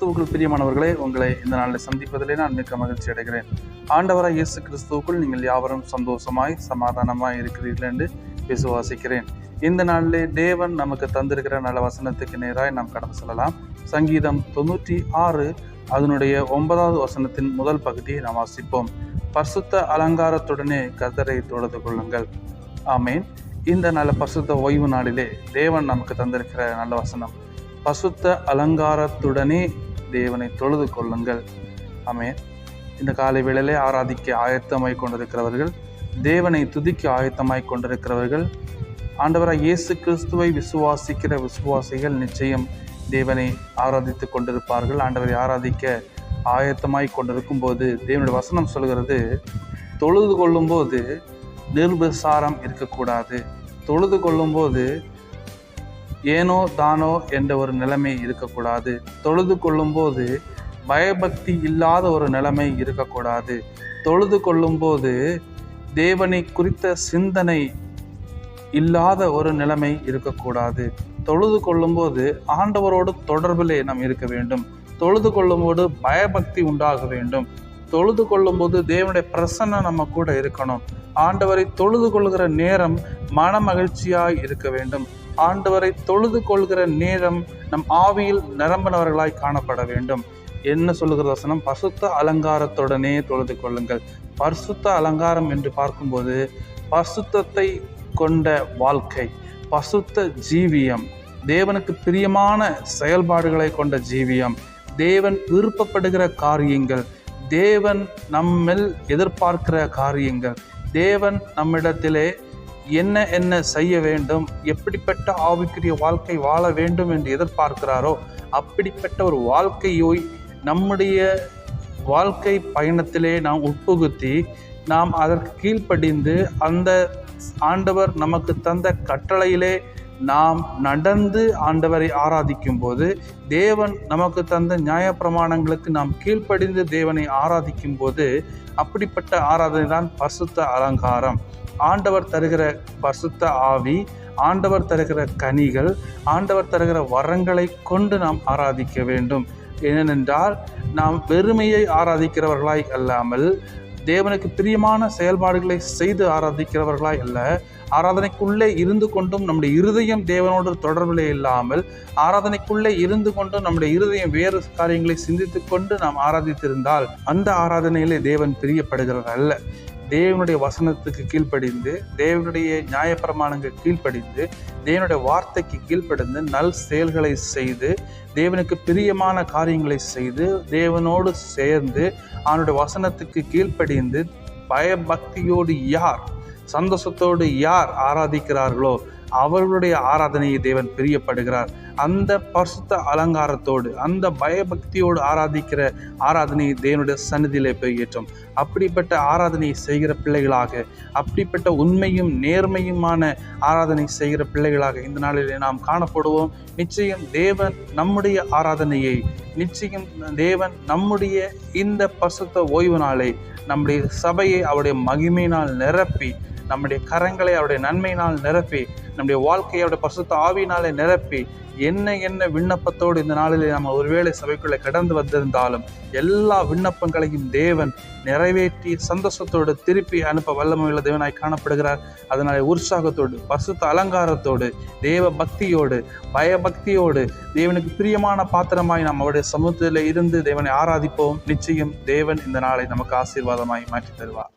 பிரியமானவர்களே உங்களை இந்த நாளில் சந்திப்பதிலே நான் மிக்க மகிழ்ச்சி அடைகிறேன். ஆண்டவராக இயேசு கிறிஸ்துவுக்குள் நீங்கள் யாவரும் சந்தோஷமாய் சமாதானமாய் இருக்கிறீர்கள் என்று விசுவாசிக்கிறேன். இந்த நாளிலே தேவன் நமக்கு தந்திருக்கிற நல்ல வசனத்துக்கு நேராய் நாம் கடந்து செல்லலாம். சங்கீதம் தொண்ணூற்றி ஆறு அதனுடைய ஒன்பதாவது வசனத்தின் முதல் பகுதியை நாம் வாசிப்போம். பரிசுத்த அலங்காரத்துடனே கர்த்தரை தொழுது கொள்ளுங்கள். ஆமேன். இந்த நல்ல பசுத்த ஓய்வு நாளிலே தேவன் நமக்கு தந்திருக்கிற நல்ல வசனம் பசுத்த அலங்காரத்துடனே தேவனை தொழுது கொள்ளுங்கள். ஆமேன். இந்த காலை வேளையிலே ஆராதிக்க ஆயத்தமாய் கொண்டிருக்கிறவர்கள் தேவனை துதிக்க ஆயத்தமாய் கொண்டிருக்கிறவர்கள் ஆண்டவராக இயேசு கிறிஸ்துவை விசுவாசிக்கிற விசுவாசிகள் நிச்சயம் தேவனை ஆராதித்து கொண்டிருப்பார்கள். ஆண்டவரை ஆராதிக்க ஆயத்தமாய் கொண்டிருக்கும் போது தேவனுடைய வசனம் சொல்கிறது தொழுது கொள்ளும்போது நிர்பசாரம் இருக்கக்கூடாது. தொழுது கொள்ளும்போது ஏனோ தானோ என்ற ஒரு நிலைமை இருக்கக்கூடாது. தொழுது கொள்ளும்போது பயபக்தி இல்லாத ஒரு நிலைமை இருக்கக்கூடாது. தொழுது கொள்ளும்போது தேவனை குறித்த சிந்தனை இல்லாத ஒரு நிலைமை இருக்கக்கூடாது. தொழுது கொள்ளும்போது ஆண்டவரோடு தொடர்பிலே நாம் இருக்க வேண்டும். தொழுது கொள்ளும்போது பயபக்தி உண்டாக வேண்டும். தொழுது கொள்ளும்போது தேவனுடைய பிரசன்னம் நம்ம கூட இருக்கணும். ஆண்டவரை தொழுது கொள்கிற நேரம் மன மகிழ்ச்சியாய் இருக்க வேண்டும். ஆண்டவரை தொழுது கொள்கிற நேரம் நம் ஆவியில் நிரம்பினவர்களாய் காணப்பட வேண்டும். என்ன சொல்லுகிற வசனம்? பசுத்த அலங்காரத்துடனே தொழுது கொள்ளுங்கள். பரிசுத்த அலங்காரம் என்று பார்க்கும்போது பசுத்தத்தை கொண்ட வாழ்க்கை பசுத்த ஜீவியம் தேவனுக்கு பிரியமான செயல்பாடுகளை கொண்ட ஜீவியம் தேவன் விருப்பப்படுகிற காரியங்கள் தேவன் நம்மில் எதிர்பார்க்கிற காரியங்கள் தேவன் நம்மிடத்திலே என்ன என்ன செய்ய வேண்டும் எப்படிப்பட்ட ஆவிக்குரிய வாழ்க்கை வாழ வேண்டும் என்று எதிர்பார்க்கிறாரோ அப்படிப்பட்ட ஒரு வாழ்க்கையை நம்முடைய வாழ்க்கை பயணத்திலே நாம் உட்புகுத்தி நாம் அதற்கு கீழ்ப்படிந்து அந்த ஆண்டவர் நமக்கு தந்த கட்டளையிலே நாம் நடந்து ஆண்டவரை ஆராதிக்கும் போது தேவன் நமக்கு தந்த நியாயப்பிரமாணங்களுக்கு நாம் கீழ்ப்படிந்து தேவனை ஆராதிக்கும் போது அப்படிப்பட்ட ஆராதனை தான் பசுத்த அலங்காரம். ஆண்டவர் தருகிற பசுத்த ஆவி ஆண்டவர் தருகிற கனிகள் ஆண்டவர் தருகிற வரங்களை கொண்டு நாம் ஆராதிக்க வேண்டும். ஏனென்றால் நாம் வெறுமையை ஆராதிக்கிறவர்களாய் அல்லாமல் தேவனுக்கு பிரியமான செயல்பாடுகளை செய்து ஆராதிக்கிறவர்களாய் அல்ல ஆராதனைக்குள்ளே இருந்து கொண்டும் நம்முடைய இருதயம் தேவனோடு தொடர்பிலே இல்லாமல் ஆராதனைக்குள்ளே இருந்து கொண்டும் நம்முடைய இருதயம் வேறு காரியங்களை சிந்தித்து கொண்டு நாம் ஆராதித்திருந்தால் அந்த ஆராதனையிலே தேவன் பிரியப்படுகிறது அல்ல. தேவனுடைய வசனத்துக்கு கீழ்ப்படிந்து தேவனுடைய நியாயப்பிரமாணங்கள் கீழ்ப்படிந்து தேவனுடைய வார்த்தைக்கு கீழ்ப்படிந்து நல் செயல்களை செய்து தேவனுக்கு பிரியமான காரியங்களை செய்து தேவனோடு சேர்ந்து அவனுடைய வசனத்துக்கு கீழ்ப்படிந்து பயபக்தியோடு யார் சந்தோஷத்தோடு யார் ஆராதிக்கிறார்களோ அவர்களுடைய ஆராதனையை தேவன் பிரியப்படுகிறார். அந்த பரிசுத்த அலங்காரத்தோடு அந்த பயபக்தியோடு ஆராதிக்கிற ஆராதனையை தேவனுடைய சன்னதியிலே போய் ஏற்றும். அப்படிப்பட்ட ஆராதனையை செய்கிற பிள்ளைகளாக அப்படிப்பட்ட உண்மையும் நேர்மையுமான ஆராதனை செய்கிற பிள்ளைகளாக இந்த நாளிலே நாம் காணப்படுவோம். நிச்சயம் தேவன் நம்முடைய ஆராதனையை நிச்சயம் தேவன் நம்முடைய இந்த பசுத்த ஓய்வு நாளை நம்முடைய சபையை அவருடைய மகிமையினால் நிரப்பி நம்முடைய கரங்களை அவருடைய நன்மையினால் நிரப்பி நம்முடைய வாழ்க்கையை அவருடைய பசுத்த ஆவியினாலே நிரப்பி என்ன என்ன விண்ணப்பத்தோடு இந்த நாளிலே நம்ம ஒருவேளை சபைக்குள்ளே கடந்து வந்திருந்தாலும் எல்லா விண்ணப்பங்களையும் தேவன் நிறைவேற்றி சந்தோஷத்தோடு திருப்பி அனுப்ப வல்லமையுள்ள தேவனாய் காணப்படுகிறார். அதனால் உற்சாகத்தோடு பசுத்த அலங்காரத்தோடு தேவ பக்தியோடு பயபக்தியோடு தேவனுக்கு பிரியமான பாத்திரமாய் நாம் அவருடைய சமூகத்தில் இருந்து தேவனை ஆராதிப்போம். நிச்சயம் தேவன் இந்த நாளை நமக்கு ஆசீர்வாதமாய் மாற்றி தருவார்.